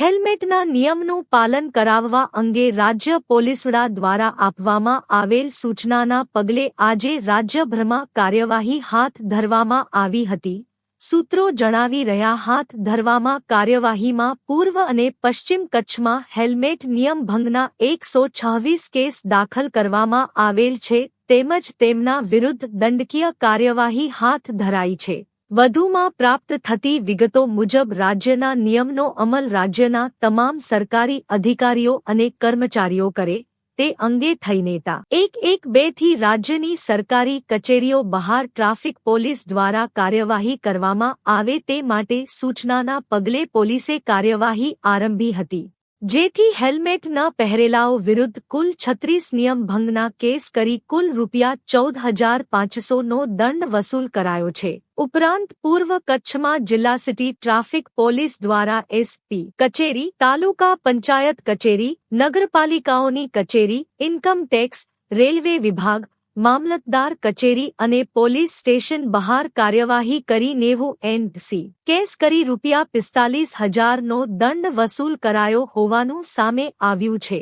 હેલ્મેટના નિયમનું પાલન કરાવવા અંગે રાજ્ય પોલીસ વડા દ્વારા આપવામાં આવેલ સૂચનાના પગલે આજે રાજ્યભરમાં કાર્યવાહી હાથ ધરવામાં આવી હતી. સૂત્રો જણાવી રહ્યા હાથ ધરવામાં કાર્યવાહીમાં પૂર્વ અને પશ્ચિમ કચ્છમાં હેલ્મેટ નિયમ ભંગના એકસો છવ્વીસ કેસ દાખલ કરવામાં આવેલ છે, તેમજ તેમના વિરુદ્ધ દંડકીય કાર્યવાહી હાથ ધરાઈ છે. વધુમાં પ્રાપ્ત થતી વિગતો મુજબ રાજ્યના નિયમનો અમલ રાજ્યના તમામ સરકારી અધિકારીઓ અને કર્મચારીઓ કરે, તે અંગે થઈ નેતા. એક એક બેથી રાજ્યની સરકારી કચેરીઓ બહાર ટ્રાફિક પોલીસ દ્વારા કાર્યવાહી કરવામાં આવે તે માટે સૂચનાના પગલે પોલીસે કાર્યવાહી આરંભી હતી. જેથી હેલ્મેટ ન પહેરેલાઓ વિરુદ્ધ કુલ છત્રીસ નિયમ ભંગના કેસ કરી કુલ રૂપિયા ચૌદ હજાર પાંચસોનો દંડ વસૂલ કરાયો છે. ઉપરાંત પૂર્વ કચ્છમાં જિલ્લા સિટી ટ્રાફિક પોલીસ દ્વારા એસપી કચેરી, તાલુકા પંચાયત કચેરી, નગરપાલિકાઓની કચેરી, ઇન્કમ ટેક્સ, રેલવે વિભાગ મામલતદાર કચેરી અને પોલીસ સ્ટેશન બહાર કાર્યવાહી કરી નેવું એનસી કેસ કરી રૂપિયા પિસ્તાલીસ હજારનો દંડ વસૂલ કરાયો હોવાનું સામે આવ્યું છે.